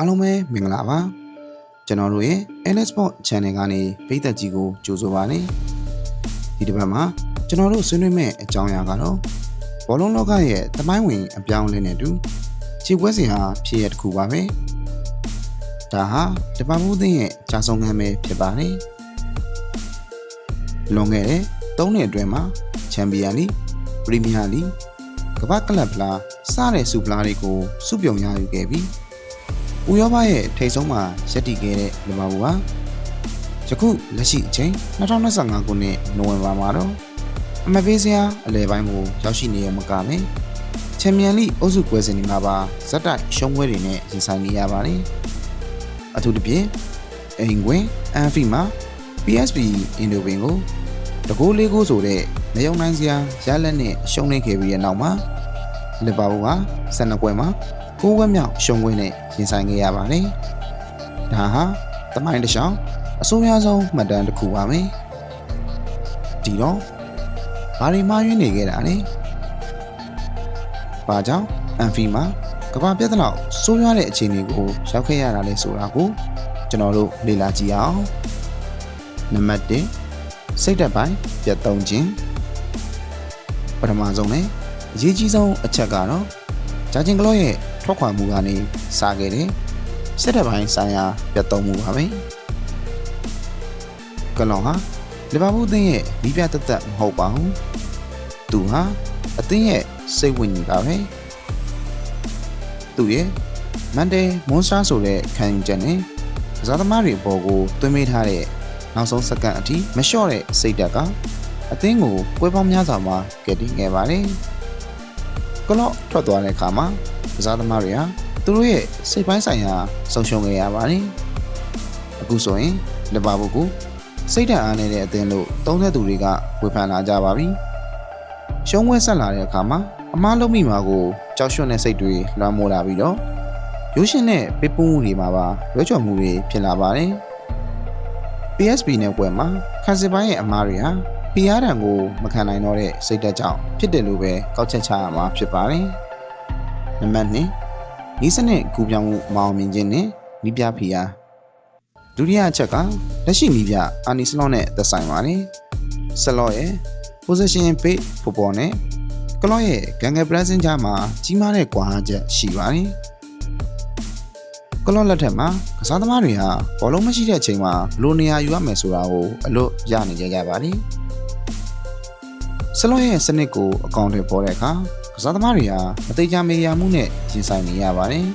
အားလုံးပဲမင်္ဂလာပါကျွန်တော်တို့ရဲ့ NS Sport Channel ကနေပိတ်သက်ကြီးကိုကြိုဆိုပါရစေဒီတစ်ပတ်မှာကျွန်တော်တို့ဆွေးနွေးမယ့်အကြောင်းအရာကတော့ဘောလုံးလောကရဲ့တမိုင်းဝင်အပြောင်းအလဲနဲ့အတူခြေပွဲစဉ်ဟာဖြစ်ရတစ်ခုပါပဲဒါဟာတပတ်မှုသင်းရဲ့ကြာဆုံးခံပဲဖြစ်ပါတယ်လွန်ခဲ့တဲ့၃နှစ်အတွင်းမှာချန်ပီယံလိပရီးမီးယားလိကမ္ဘာကလပ်ဖလားစတဲ့စူပလာတွေကိုစုပြုံရယူခဲ့ပြီး ဥရောပရဲ့ထိပ်ဆုံးမှာရပ်တည်ခဲ့တဲ့လီဗာပူးဟာယခုလက်ရှိအချိန်2025ခုနှစ်နိုဝင်ဘာမှာတော့အမပေးစရာအလဲပိုင်းကိုရောက်ရှိနေရမကမယ်ချန်ပီယံလိအုပ်စုပွဲစဉ်တွေမှာပါဇက်တိုက်ရှုံးပွဲတွေနဲ့ရင်ဆိုင်နေရပါတယ်အထူးသဖြင့်အိမ်ကွင်းအန်ဖီမှာ PSV အင်ဒိုဘင်ကိုတကိုးလေးကိုဆိုတဲ့နေုံနိုင်စရာရလက်နဲ့ရှုံးနေခဲ့ပြီးတဲ့နောက်မှာ လီဗာပူးက12ပွဲမှာ9ဝက်မြောက်ရှုံးပွဲနဲ့ရင်ဆိုင်ခဲ့ရပါတယ်။ဒါဟာတမိုင်းတစ်ချောင်းအဆိုးများဆုံးမှတ်တမ်းတစ်ခုပါပဲ။ဒီတော့ဘာတွေမှားယွင်းနေခဲ့တာလဲ။ဘာကြောင့်အန်ဖီမှာကမ္ဘာပြဿနာဆိုးရွားတဲ့အခြေအနေကိုရောက်ခဲ့ရတာလဲဆိုတာကိုကျွန်တော်တို့လေ့လာကြည့်အောင်။နံပါတ်1စိတ်သက်ပိုင်းပြတ်သုံးခြင်းပထမဆုံးနဲ့ အရေးကြီးဆုံးအချက်ကတော့ဂျာဂျင်ကလော့ရဲ့ထွက်ခွာမှုကနေစခဲ့တဲ့စစ်တပ်ပိုင်းဆိုင်ရာပြတ်သုံးမှုပါပဲကလော့ဟာလီဗာပူးအသင်းရဲ့မိပြသက်သက်မဟုတ်ပါဘူးသူဟာအသင်းရဲ့စိတ်ဝင်ကြီးပါပဲသူရဲ့မန်ဒေမွန်စတာဆိုတဲ့ခံယူချက်နဲ့ကစားသမားတွေပေါ်ကိုသွင်းမိထားတဲ့နောက်ဆုံးစက္ကန့်အထိမလျှော့တဲ့စိတ်ဓာတ်ကအသင်းကိုပွဲပေါင်းများစွာမှာကယ်တင်ခဲ့ပါတယ်။ ကလော့ထွက်သွားတဲ့အခါမှာကစားသမားတွေဟာသူတို့ရဲ့စိတ်ပိုင်းဆိုင်ရာဆုံးရှုံးခဲ့ရပါတယ်။အခုဆိုရင်လီဗာပူးကိုစိတ်ဓာတ်အားနည်းတဲ့အသင်းလို့သုံးသက်သူတွေကဝေဖန်လာကြပါပြီ။ရှုံးပွဲဆက်လာတဲ့အခါမှာအမားလုံးမိမှာကိုကြောက်ရွံ့တဲ့စိတ်တွေလွှမ်းမိုးလာပြီးတော့ရိုးရှင်တဲ့ပစ်ပွမှုတွေမှာပါရွေးချယ်မှုတွေဖြစ်လာပါတယ်။ PSB နဲ့ပွဲမှာခန်းစစ်ပိုင်းရဲ့အမားတွေဟာ ဖိအားတံကိုမခံနိုင်တော့တဲ့စိတ်သက်ကြောင့်ဖြစ်တယ်လို့ပဲကောက်ချက်ချရမှာဖြစ်ပါတယ်။နံပါတ်2ဤစနစ်ကူပြောင်းမှုမအောင်မြင်ခြင်းနဲ့မိပြဖိအားဒုတိယအချက်ကလက်ရှိမိပြအာနီစလော့နဲ့သက်ဆိုင်ပါတယ်။ဆလော့ရဲ့ possession base football နဲ့ကလော့ရဲ့ gangle pressing ကြားမှာကြီးမားတဲ့ကွာဟချက်ရှိပါတယ်။ကလော့လက်ထက်မှာကစားသမားတွေဟာဘောလုံးမရှိတဲ့အချိန်မှာဘလိုနေရာယူရမယ်ဆိုတာကိုအလွတ်ရနေကြကြပါတယ်။ ဆလော့ရဲ့စနစ်ကိုအကောင့်တွေပေါ်တဲ့အခါကစားသမားတွေဟာမတိတ်ကြမေးရမှုနဲ့ရင်ဆိုင်နေရပါတယ်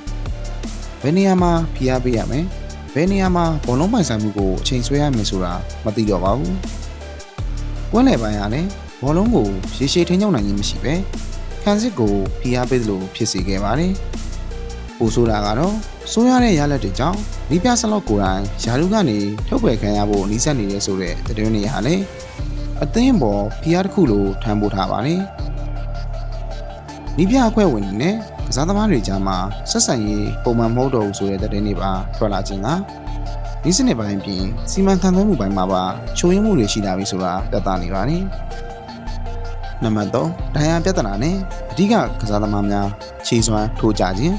။ဘယ်နေရာမှာဖိအားပေးရမယ်။ဘယ်နေရာမှာဘောလုံးပိုင်ဆိုင်မှုကိုအချိန်ဆွဲရမယ်ဆိုတာမသိတော့ပါဘူး။ကွန်းလယ်ပိုင်းကလည်းဘောလုံးကိုရှေးရှေးထိန်းချုပ်နိုင်ခြင်းမရှိပဲခန်းစစ်ကိုဖိအားပေးသလိုဖြစ်စေခဲ့ပါတယ်။ပိုဆိုတာကတော့ဆိုးရတဲ့ရလက်တွေကြောင့်မိပြဆလော့ကိုယ်တိုင်ယာရုကနေထုတ်ပယ်ခံရဖို့နှီးစပ်နေတယ်ဆိုတဲ့သတင်းတွေဟာလည်း အသင်းပေါ်ဖိအားတစ်ခုလိုထမ်းပိုးထားပါတယ်။နီးပြအဖွဲ့ဝင်တွေနဲ့ကစားသမားတွေကြားမှာဆက်ဆံရေးပုံမှန်မဟုတ်တော့ဘူးဆိုတဲ့သတင်းတွေပါထွက်လာခြင်းကဒီစနစ်ပိုင်းပြင်စီမံခန့်ခွဲမှုပိုင်းမှာပါချိုးယွင်းမှုတွေရှိလာပြီဆိုတာပြသနေပါတယ်။နံပါတ်3ဒဏ်ရာပြဿနာနဲ့အဓိကကစားသမားများခြေစွမ်းထိုးကြခြင်း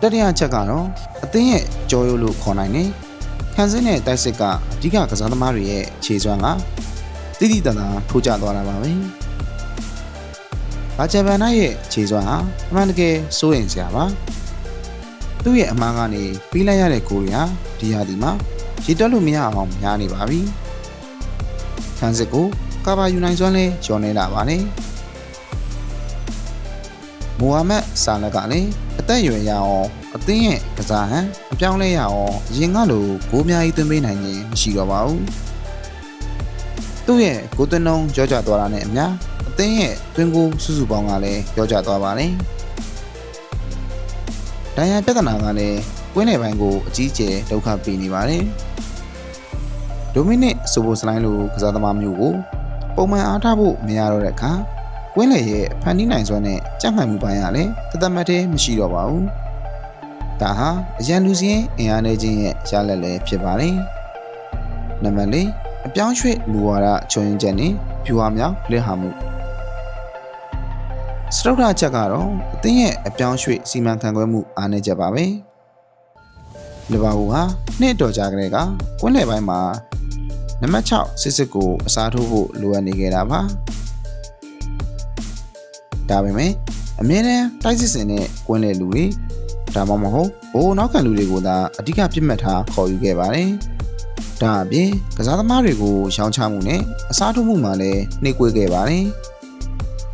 တတိယချက်ကတော့အသင်းရဲ့ကြောရိုးလို့ခေါ်နိုင်တယ်။ခန်းစင်းနဲ့တိုက်စစ်ကအဓိကကစားသမားတွေရဲ့ခြေစွမ်းက တိတိတန်တာထိုးကျသွားတာပါပဲ။ဘာဂျပန်နိုင်ရဲ့ခြေစွမ်းဟာအမှန်တကယ်စိုးရင်စရာပါ။သူ့ရဲ့အမှားကနေပြီးလိုက်ရတဲ့ကိုရီးယားဒီဟာဒီမှာရေတွက်လို့မရအောင်များနေပါပြီ။ခန်းစစ်ကိုကာဘာယူနိုင်စွမ်းလဲကျော်နေလာပါလေ။မိုဟာမက်ဆာလကလည်းအသက်အရွယ်ရအောင်အသင်းရဲ့ကစားဟန်အပြောင်းလဲရအောင်ရင်ကလိုဂိုးများကြီးသွင်းပေးနိုင်ခြင်းမရှိတော့ပါဘူး။ သူ့ရဲ့ဂိုးသွင်းနှုန်းကြောကြသွားတာနဲ့အမျှအသင်းရဲ့သွင်းဂိုးစုစုပေါင်းကလည်းကြောကြသွားပါတယ်။ဒိုင်ယာပြဿနာကလည်းကွင်းနယ်ပိုင်းကိုအကြီးအကျယ်ဒုက္ခပေးနေပါတယ်။ဒိုမီနစ်ဆိုပိုစလိုင်းလိုကစားသမားမျိုးကိုပုံမှန်အားထားဖို့မရတော့တဲ့အခါကွင်းလေရဲ့ဖန်တီးနိုင်စွမ်းနဲ့ကြက်မှန်မှုပိုင်းကလည်းတသက်မတ်သေးမရှိတော့ပါဘူး။ဒါဟာအရန်လူစင်းအင်အားနေခြင်းရဲ့ရလက်လည်းဖြစ်ပါတယ်။နံပါတ်၄ အပြောင်းရွှေ့မူဝါဒချုံရင်ချက်နဲ့ဖြူဟာမြောင်လက်ဟာမှုစတုဒ္ဓချက်ကတော့အသင်းရဲ့အပြောင်းရွှေ့စီမံခန့်ခွဲမှုအားနည်းချက်ပါပဲ။လီဗာပူးဟာနှစ်တော်ကြာကလေးကကွင်းလယ်ပိုင်းမှာနံပါတ်6စစ်စစ်ကိုအစားထိုးဖို့လိုအပ်နေခဲ့တာပါဒါပေမဲ့အမြဲတမ်းတိုက်စစ်စင်တဲ့ကွင်းလယ်လူတွေဒါမှမဟုတ်ဘိုးနောက်ခံလူတွေကိုသာအဓိကပြစ်မှတ်ထားခေါ်ယူခဲ့ပါတယ် ဒါအပြင်ကစားသမားတွေကိုရောင်းချမှုနဲ့အစားထိုးမှုမှာလည်းနှိကွေးခဲ့ပါတယ်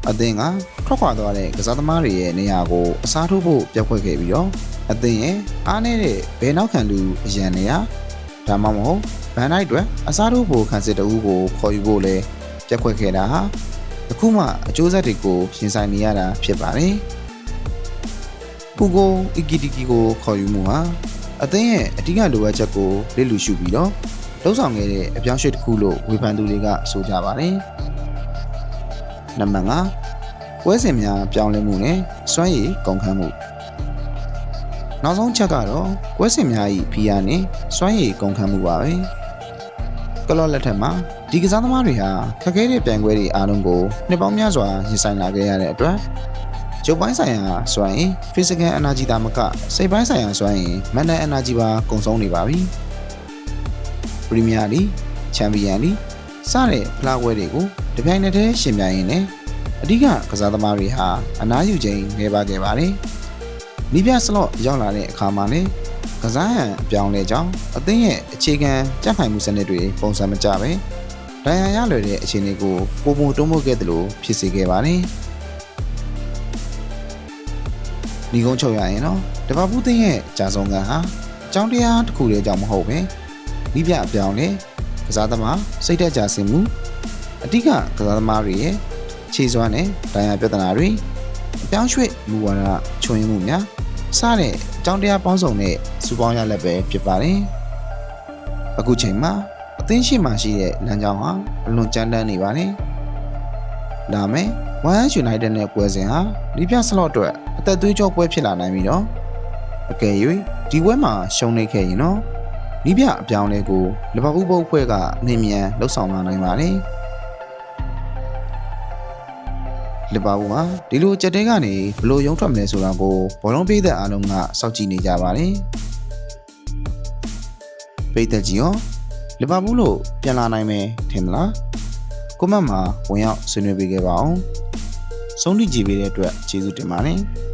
အသင်းကထွက်ခွာသွားတဲ့ကစားသမားတွေရဲ့နေရာကိုအစားထိုးဖို့ပြတ်ခွက်ခဲ့ပြီးတော့အသင်းရဲ့အားနည်းတဲ့ဘယ်နောက်ခံလူအရန်နေရာဒါမှမဟုတ်ဗန်နိုင်အတွက်အစားထိုးဖို့ခံစစ်တအူးကိုခေါ်ယူဖို့လဲပြတ်ခွက်ခဲ့တာဟာအခုမှအကျိုးဆက်တွေကိုရင်ဆိုင်နေရတာဖြစ်ပါတယ်ပူကိုအီကီတီကီကိုခေါ်ယူမှုဟာ အသင်းရဲ့အဓိကလိုအပ်ချက်ကိုလစ်လူရှုပြီးတော့လှုပ်ဆောင်ခဲ့တဲ့အပြောင်းအရွှေ့တစ်ခုလို့ဝေဖန်သူတွေကဆိုကြပါတယ်နံပါတ်5ပွဲစဉ်များပြောင်းလဲမှုနဲ့စွမ်းရည်ကုန်ခန်းမှုနောက်ဆုံးချက်ကတော့ပွဲစဉ်များ၏ဖီးယားနဲ့စွမ်းရည်ကုန်ခန်းမှုပါပဲကလော့လက်ထက်မှာဒီကစားသမားတွေဟာခက်ခဲတဲ့ပြိုင်ပွဲတွေအားလုံးကိုနှစ်ပေါင်းများစွာရင်ဆိုင်လာခဲ့ရတဲ့အတွက် ကျုပ်ပိုင်းဆိုင်ရာစွမ်းရည် physical energy တာမကစိတ်ပိုင်းဆိုင်ရာစွမ်းရည် mental energy ပါကုန်ဆုံးနေပါပြီပရီးမီးယားလီချန်ပီယံလီစတဲ့ဖလားပွဲတွေကိုတပြိုင်နက်တည်းရှင်ပြိုင်ရင်းနဲ့အဓိကကစားသမားတွေဟာအနားယူချိန်နေပါခဲ့ပါတယ်။နီးပြစလော့ရောက်လာတဲ့အခါမှာလည်းကစားဟန်အပြောင်းလဲကြောင်းအသင်းရဲ့အခြေခံကြက်ဖိုင်မှုစနစ်တွေပုံစံမကျပဲဒဏ်ရာရလွယ်တဲ့အခြေအနေကိုပုံပုံတွန်းမို့ခဲ့တယ်လို့ဖြစ်စေခဲ့ပါတယ်။ ဒီကုန်းချုပ်ရရင်တော့တပတ်ဘူးသင်းရဲ့ဂျာဆုံးကန်ဟာအကြောင်းတရားတစ်ခုတည်းကြောင့်မဟုတ်ပဲနီးပြအပြောင်းလဲကစားသမားစိတ်သက်ကြဆင်မှုအဓိကကစားသမားတွေရဲ့ခြေစွမ်းနဲ့ဒဏ်ရာပြဿနာတွေအပြောင်းရွှေ့မူဝါဒချွင်းမှုများစတဲ့အကြောင်းတရားပေါင်းစုံနဲ့စူပေါင်းရလက်ပဲဖြစ်ပါတယ်။အခုချိန်မှာအသင်းရှိမှရှိတဲ့လမ်းကြောင်းဟာအလွန်ကြမ်းတမ်းနေပါတယ်။ဒါမဲ့ ဝိုင်းယူနိုက်တက်နဲ့ပွဲစဉ်ဟာလီပြစလော့အတွက်အသက်သွေးကြောပွဲဖြစ်လာနိုင်ပြီတော့အကယ်၍ဒီပွဲမှာရှုံးနေခဲ့ရင်တော့လီပြအပြောင်းလဲကိုလီဗာပူးဘုတ်ဖွဲ့ကအနှင်မြန်လှုပ်ဆောင်လာနိုင်ပါတယ်။လီဗာပူးဟာဒီလိုကြက်တဲကနေဘလို့ရုံထွက်မလဲဆိုတာကိုဘောလုံးပေးတဲ့အားလုံးကစောင့်ကြည့်နေကြပါတယ်။ပိတ်သက်ကြီးရောလီဗာပူးလို့ပြန်လာနိုင်မယ်ထင်မလား။ကွန်မန့်မှာဝင်ရောက်ဆွေးနွေးပေးခဲ့ပါအောင်။ ဆုံးဖြတ်ကြည့်ပေးတဲ့အတွက်ကျေးဇူးတင်ပါတယ်။